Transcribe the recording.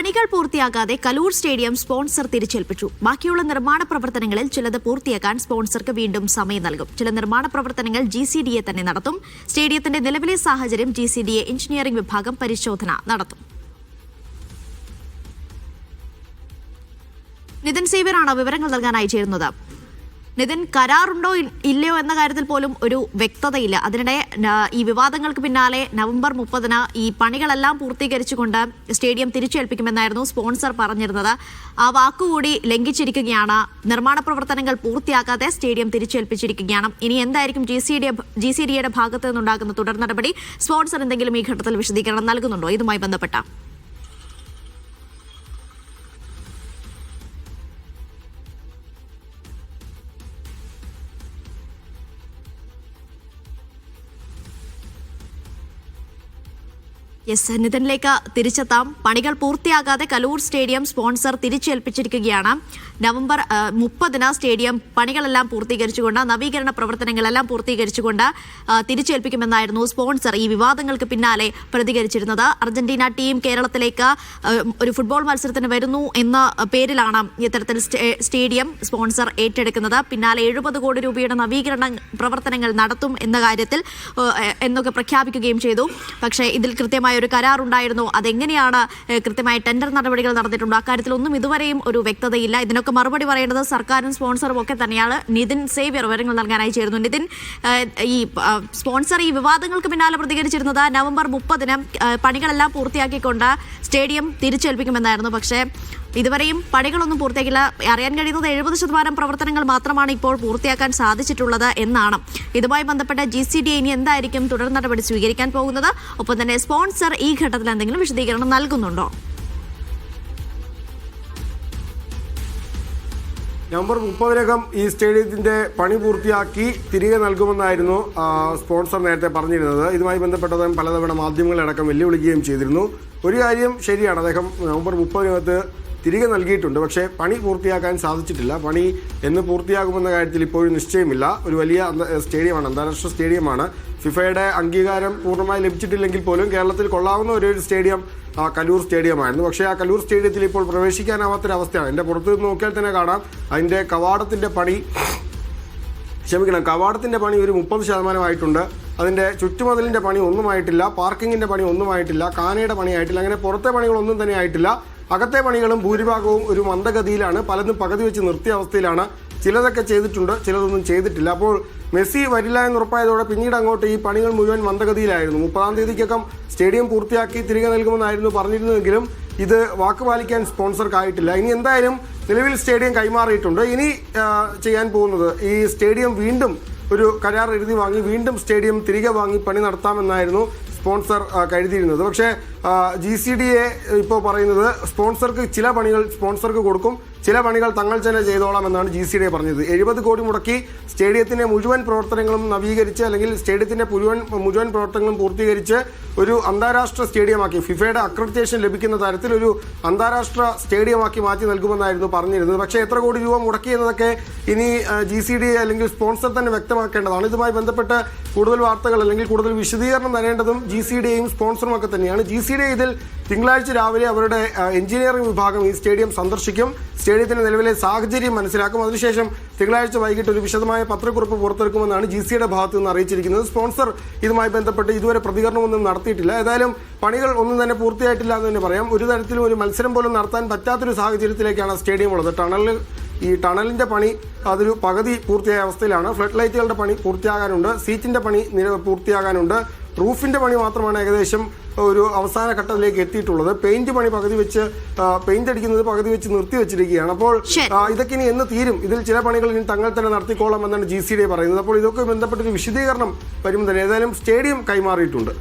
പണികൾ പൂർത്തിയാകാതെ Kaloor stadium sponsor തിരിച്ചേൽപ്പിച്ചു. ബാക്കിയുള്ള നിർമ്മാണ പ്രവർത്തനങ്ങളിൽ ചിലത് പൂർത്തിയാക്കാൻ സ്പോൺസർക്ക് വീണ്ടും സമയം നൽകും. ചില നിർമ്മാണ പ്രവർത്തനങ്ങൾ ജി സി ഡി എ തന്നെ നടത്തും. സ്റ്റേഡിയത്തിന്റെ നിലവിലെ സാഹചര്യം G C D A engineering വിഭാഗം പരിശോധന നടത്തും. നിതിൻ സേവ്യറാണ് വിവരങ്ങൾ നൽകാനായി ചേരുന്നത്. നിതിൻ കരാറുണ്ടോ ഇല്ലയോ എന്ന കാര്യത്തിൽ പോലും ഒരു വ്യക്തതയില്ല. അതിനിടെ ഈ വിവാദങ്ങൾക്ക് പിന്നാലെ നവംബർ മുപ്പതിന് ഈ പണികളെല്ലാം പൂർത്തീകരിച്ചുകൊണ്ട് സ്റ്റേഡിയം തിരിച്ചേൽപ്പിക്കുമെന്നായിരുന്നു സ്പോൺസർ പറഞ്ഞിരുന്നത്. ആ വാക്കുകൂടി ലംഘിച്ചിരിക്കുകയാണ്. നിർമ്മാണ പ്രവർത്തനങ്ങൾ പൂർത്തിയാക്കാതെ സ്റ്റേഡിയം തിരിച്ചേൽപ്പിച്ചിരിക്കുകയാണ്. ഇനി എന്തായിരിക്കും G C D G C ഡിയുടെ ഭാഗത്തു നിന്നുണ്ടാകുന്ന തുടർ നടപടി? സ്പോൺസർ എന്തെങ്കിലും ഈ ഘട്ടത്തിൽ വിശദീകരണം നൽകുന്നുണ്ടോ? ഇതുമായി ബന്ധപ്പെട്ട യെസ് നിതിനിലേക്ക് തിരിച്ചെത്താം. പണികൾ പൂർത്തിയാകാതെ കലൂർ സ്റ്റേഡിയം സ്പോൺസർ തിരിച്ചേൽപ്പിച്ചിരിക്കുകയാണ്. നവംബർ മുപ്പതിന് സ്റ്റേഡിയം പണികളെല്ലാം പൂർത്തീകരിച്ചുകൊണ്ട് നവീകരണ പ്രവർത്തനങ്ങളെല്ലാം പൂർത്തീകരിച്ചുകൊണ്ട് തിരിച്ചേൽപ്പിക്കുമെന്നായിരുന്നു സ്പോൺസർ ഈ വിവാദങ്ങൾക്ക് പിന്നാലെ പ്രതികരിച്ചിരുന്നത്. അർജന്റീന ടീം കേരളത്തിലേക്ക് ഒരു ഫുട്ബോൾ മത്സരത്തിന് വരുന്നു എന്ന പേരിലാണ് ഇത്തരത്തിൽ സ്റ്റേഡിയം സ്പോൺസർ ഏറ്റെടുക്കുന്നത്. പിന്നാലെ എഴുപത് കോടി രൂപയുടെ നവീകരണ പ്രവർത്തനങ്ങൾ നടത്തും എന്ന കാര്യത്തിൽ എന്നൊക്കെ പ്രഖ്യാപിക്കുകയും ചെയ്തു. പക്ഷേ ഇതിൽ കൃത്യമായ ഒരു കരാറുണ്ടായിരുന്നു. അതെങ്ങനെയാണ് കൃത്യമായി ടെൻഡർ നടപടികൾ നടന്നിട്ടുണ്ടോ? അക്കാര്യത്തിലൊന്നും ഇതുവരെയും ഒരു വ്യക്തതയില്ല. ഇതിനൊക്കെ മറുപടി പറയേണ്ടത് സർക്കാരും സ്പോൺസറും ഒക്കെ തന്നെയാണ്. നിതിൻ സേവ്യർ വിവരങ്ങൾ നൽകാനായി ചേരുന്നു. നിതിൻ ഈ സ്പോൺസർ ഈ വിവാദങ്ങൾക്ക് പിന്നാലെ പ്രതികരിച്ചിരുന്നത് നവംബർ മുപ്പതിന് പണികളെല്ലാം പൂർത്തിയാക്കിക്കൊണ്ട് സ്റ്റേഡിയം തിരിച്ചേൽപ്പിക്കുമെന്നായിരുന്നു. പക്ഷേ ഇതുവരെയും പണികളൊന്നും പൂർത്തിയാക്കില്ല അറിയാൻ കഴിയുന്നത് എഴുപത് ശതമാനം പ്രവർത്തനങ്ങൾ മാത്രമാണ് ഇപ്പോൾ പൂർത്തിയാക്കാൻ സാധിച്ചിട്ടുള്ളത് എന്നാണ്. ഇതുമായി ബന്ധപ്പെട്ട ജി സി ഡി ഇനി എന്തായിരിക്കും തുടർ നടപടി സ്വീകരിക്കാൻ പോകുന്നത്? ഒപ്പം തന്നെ സ്പോൺസർ ഈ ഘട്ടത്തിൽ എന്തെങ്കിലും വിശദീകരണം നൽകുന്നുണ്ടോ? നവംബർ മുപ്പതിനകം ഈ സ്റ്റേഡിയത്തിന്റെ പണി പൂർത്തിയാക്കി തിരികെ നൽകുമെന്നായിരുന്നു സ്പോൺസർ നേരത്തെ പറഞ്ഞിരുന്നത്. ഇതുമായി ബന്ധപ്പെട്ട് പലതവണ മാധ്യമങ്ങളടക്കം വെല്ലുവിളിക്കുകയും ചെയ്തിരുന്നു. ഒരു കാര്യം ശരിയാണ് അദ്ദേഹം നവംബർ മുപ്പതിനകത്ത് തിരികെ നൽകിയിട്ടുണ്ട്. പക്ഷേ പണി പൂർത്തിയാക്കാൻ സാധിച്ചിട്ടില്ല. പണി എന്ന് പൂർത്തിയാകുമെന്ന കാര്യത്തിൽ ഇപ്പോഴും നിശ്ചയമില്ല. ഒരു വലിയ സ്റ്റേഡിയമാണ് അന്താരാഷ്ട്ര സ്റ്റേഡിയമാണ്. ഫിഫയുടെ അംഗീകാരം പൂർണമായി ലഭിച്ചിട്ടില്ലെങ്കിൽ പോലും കേരളത്തിൽ കൊള്ളാവുന്ന ഒരു സ്റ്റേഡിയം കലൂർ സ്റ്റേഡിയമായിരുന്നു. പക്ഷേ ആ കലൂർ സ്റ്റേഡിയത്തിൽ ഇപ്പോൾ പ്രവേശിക്കാനാവാത്തൊരവസ്ഥയാണ്. എന്റെ പുറത്ത് നിന്ന് നോക്കിയാൽ തന്നെ കാണാം അതിന്റെ കവാടത്തിന്റെ പണി ക്ഷമിക്കണം കവാടത്തിന്റെ പണി ഒരു മുപ്പത് ശതമാനമായിട്ടുണ്ട്. അതിന്റെ ചുറ്റുമതിലിന്റെ പണി ഒന്നുമായിട്ടില്ല പാർക്കിങ്ങിന്റെ പണി ഒന്നുമായിട്ടില്ല കാനയുടെ പണിയായിട്ടില്ല അങ്ങനെ പുറത്തെ പണികളൊന്നും തന്നെ ആയിട്ടില്ല. അകത്തെ പണികളും ഭൂരിഭാഗവും ഒരു മന്ദഗതിയിലാണ്. പലതും പകുതി വെച്ച് നിർത്തിയ അവസ്ഥയിലാണ്. ചിലതൊക്കെ ചെയ്തിട്ടുണ്ട് ചിലതൊന്നും ചെയ്തിട്ടില്ല. അപ്പോൾ മെസ്സി വരില്ല എന്ന് ഉറപ്പായതോടെ പിന്നീട് അങ്ങോട്ട് ഈ പണികൾ മുഴുവൻ മന്ദഗതിയിലായിരുന്നു. മുപ്പതാം തീയതിക്കകം സ്റ്റേഡിയം പൂർത്തിയാക്കി തിരികെ നൽകുമെന്നായിരുന്നു പറഞ്ഞിരുന്നെങ്കിലും ഇത് വാക്ക് പാലിക്കാൻ സ്പോൺസർക്കായിട്ടില്ല. ഇനി എന്തായാലും നിലവിൽ സ്റ്റേഡിയം കൈമാറിയിട്ടുണ്ട്. ഇനി ചെയ്യാൻ പോകുന്നത് ഈ സ്റ്റേഡിയം വീണ്ടും ഒരു കരാർ എഴുതി വാങ്ങി വീണ്ടും സ്റ്റേഡിയം തിരികെ വാങ്ങി പണി നടത്താമെന്നായിരുന്നു സ്പോൺസർ കഴുതിയിരുന്നത് പക്ഷേ ജി സി ഡി എ ഇപ്പോൾ പറയുന്നത് സ്പോൺസർക്ക് ചില പണികൾ സ്പോൺസർക്ക് കൊടുക്കും ചില പണികൾ തങ്ങൾ തന്നെ ചെയ്തോളാം എന്നാണ് ജി സി ഡി പറഞ്ഞത്. എഴുപത് കോടി മുടക്കി സ്റ്റേഡിയത്തിന്റെ മുഴുവൻ പ്രവർത്തനങ്ങളും നവീകരിച്ച് അല്ലെങ്കിൽ സ്റ്റേഡിയത്തിന്റെ മുഴുവൻ മുഴുവൻ പ്രവർത്തനങ്ങളും പൂർത്തീകരിച്ച് ഒരു അന്താരാഷ്ട്ര സ്റ്റേഡിയമാക്കി ഫിഫയുടെ അക്രഡിറ്റേഷൻ ലഭിക്കുന്ന തരത്തിൽ ഒരു അന്താരാഷ്ട്ര സ്റ്റേഡിയമാക്കി മാറ്റി നൽകുമെന്നായിരുന്നു പറഞ്ഞിരുന്നത്. പക്ഷേ എത്ര കോടി രൂപ മുടക്കി എന്നതൊക്കെ ഇനി ജി സി ഡി അല്ലെങ്കിൽ സ്പോൺസർ തന്നെ വ്യക്തമാക്കേണ്ടതാണ്. ഇതുമായി ബന്ധപ്പെട്ട് കൂടുതൽ വാർത്തകൾ അല്ലെങ്കിൽ കൂടുതൽ വിശദീകരണം തരേണ്ടതും ജി സി ഡിയും സ്പോൺസറും ഒക്കെ തന്നെയാണ്. ജി സി ഡി ഇതിൽ തിങ്കളാഴ്ച രാവിലെ അവരുടെ എഞ്ചിനീയറിംഗ് വിഭാഗം ഈ സ്റ്റേഡിയം സന്ദർശിക്കും. സ്റ്റേഡിയത്തിന്റെ നിലവിലെ സാഹചര്യം മനസ്സിലാക്കും. അതിനുശേഷം തിങ്കളാഴ്ച വൈകിട്ട് ഒരു വിശദമായ പത്രക്കുറിപ്പ് പുറത്തിറക്കുമെന്നാണ് ജി സിയുടെ ഭാഗത്തു നിന്ന് അറിയിച്ചിരിക്കുന്നത്. സ്പോൺസർ ഇതുമായി ബന്ധപ്പെട്ട് ഇതുവരെ പ്രതികരണമൊന്നും നടത്തിയിട്ടില്ല. ഏതായാലും പണികൾ ഒന്നും തന്നെ പൂർത്തിയായിട്ടില്ല എന്ന് തന്നെ പറയാം. ഒരു തരത്തിലും ഒരു മത്സരം പോലും നടത്താൻ പറ്റാത്തൊരു സാഹചര്യത്തിലേക്കാണ് സ്റ്റേഡിയം ഉള്ളത്. ടണലിൽ ഈ ടണലിന്റെ പണി അതൊരു പകുതി പൂർത്തിയായ അവസ്ഥയിലാണ്. ഫ്ലഡ് ലൈറ്റുകളുടെ പണി പൂർത്തിയാകാനുണ്ട്. സീറ്റിന്റെ പണി പൂർത്തിയാകാനുണ്ട്. റൂഫിന്റെ പണി മാത്രമാണ് ഏകദേശം ഒരു അവസാന ഘട്ടത്തിലേക്ക് എത്തിയിട്ടുള്ളത്. പെയിന്റ് പണി പകുതി വെച്ച് പെയിന്റ് അടിക്കുന്നത് പകുതി വെച്ച് നിർത്തി വെച്ചിരിക്കുകയാണ്. അപ്പോൾ. ഇതൊക്കെ ഇനി എന്ന് തീരും. ഇതിൽ ചില പണികൾ ഇനി തങ്ങൾ തന്നെ നടത്തിക്കോളാം എന്നാണ് ജി സി ഡി പറയുന്നത്. അപ്പോൾ ഇതൊക്കെ ബന്ധപ്പെട്ടൊരു വിശദീകരണം വരും തന്നെ ഏതായാലും സ്റ്റേഡിയം കൈമാറിയിട്ടുണ്ട്.